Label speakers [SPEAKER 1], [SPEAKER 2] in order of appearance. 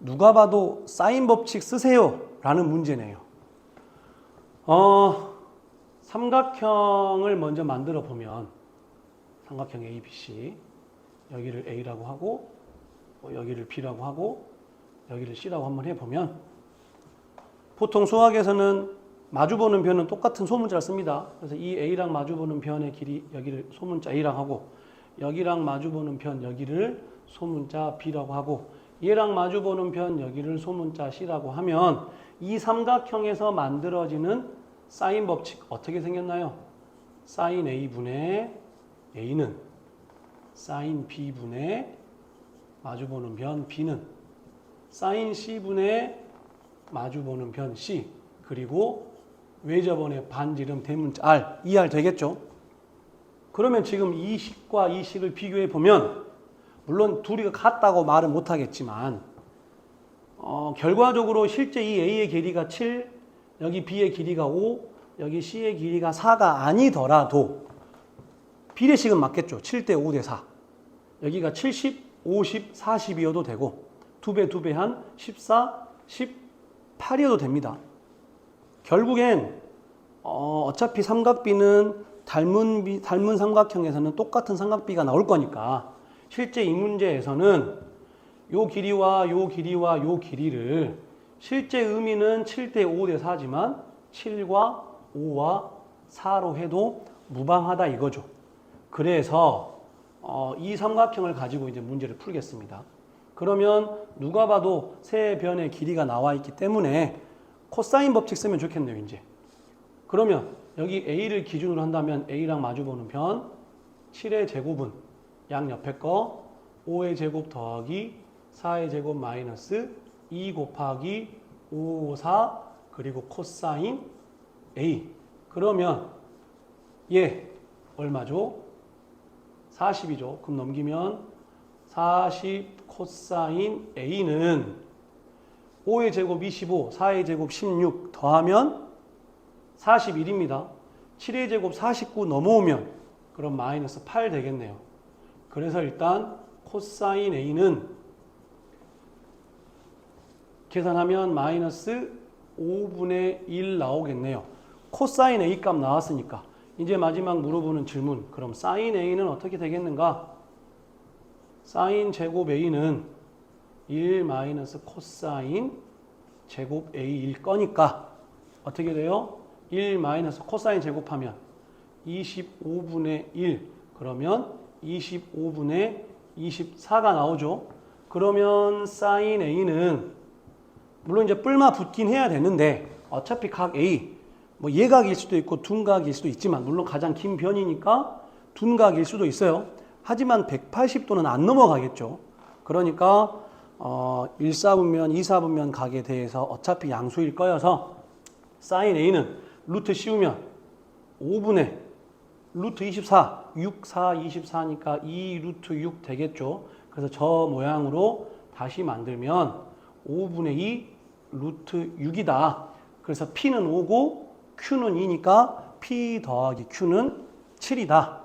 [SPEAKER 1] 누가 봐도 사인 법칙 쓰세요 라는 문제네요. 어, 삼각형을 먼저 만들어 보면 삼각형 ABC 여기를 A라고 하고 뭐 여기를 B라고 하고 여기를 C라고 한번 해보면 보통 수학에서는 마주보는 변은 똑같은 소문자를 씁니다. 그래서 이 A랑 마주보는 변의 길이 여기를 소문자 A랑 하고 여기랑 마주보는 변 여기를 소문자 B라고 하고 얘랑 마주보는 변 여기를 소문자 C라고 하면 이 삼각형에서 만들어지는 사인 법칙 어떻게 생겼나요? 사인 A분의 A는 사인 B분의 마주보는 변 B는 사인 C분의 마주보는 변 C 그리고 외접원의 반지름 대문자 R 이해할 되겠죠? 그러면 지금 이 식과 이 식을 비교해 보면 물론 둘이 같다고 말은 못하겠지만 어, 결과적으로 실제 이 A의 길이가 7 여기 B의 길이가 5 여기 C의 길이가 4가 아니더라도 비례식은 맞겠죠. 7대 5 대 4 여기가 70 50 40이어도 되고 두배두배한 14 18이어도 됩니다. 결국엔 어, 어차피 삼각비는 닮은 비, 닮은 삼각형에서는 똑같은 삼각비가 나올 거니까 실제 이 문제에서는 요 길이와 요 길이와 요 길이를 실제 의미는 7대 5 대 4지만 7과 5와 4로 해도 무방하다 이거죠. 그래서 어, 이 삼각형을 가지고 이제 문제를 풀겠습니다. 그러면 누가 봐도 세 변의 길이가 나와 있기 때문에 코사인 법칙 쓰면 좋겠네요, 이제. 그러면 여기 A를 기준으로 한다면 A랑 마주보는 변 7의 제곱은 양 옆에 거 5의 제곱 더하기 4의 제곱 마이너스 2 곱하기 5, 4 그리고 코사인 A 그러면 얘 얼마죠? 40이죠. 그럼 넘기면 40 코사인 A는 5의 제곱 25, 4의 제곱 16 더하면 41입니다. 7의 제곱 49 넘어오면 그럼 마이너스 8 되겠네요. 그래서 일단 코사인 A는 계산하면 마이너스 5분의 1 나오겠네요. 코사인 A 값 나왔으니까 이제 마지막 물어보는 질문 그럼 사인 A는 어떻게 되겠는가? 사인 제곱 A는 1 마이너스 코사인 제곱 A일 거니까 어떻게 돼요? 1 마이너스 코사인 제곱하면 25분의 1 그러면 25분의 24가 나오죠. 그러면 사인 A는 물론 이제 뿔마 붙긴 해야 되는데 어차피 각 A 뭐 예각일 수도 있고 둔각일 수도 있지만 물론 가장 긴 변이니까 둔각일 수도 있어요. 하지만 180도는 안 넘어가겠죠. 그러니까 어 1사분면, 2사분면 각에 대해서 어차피 양수일 거여서 사인 A는 루트 씌우면 5분의 루트 24, 6, 4, 24니까 2 루트 6 되겠죠. 그래서 저 모양으로 다시 만들면 5분의 2 루트 6이다. 그래서 P는 5고 Q는 2니까 P 더하기 Q는 7이다.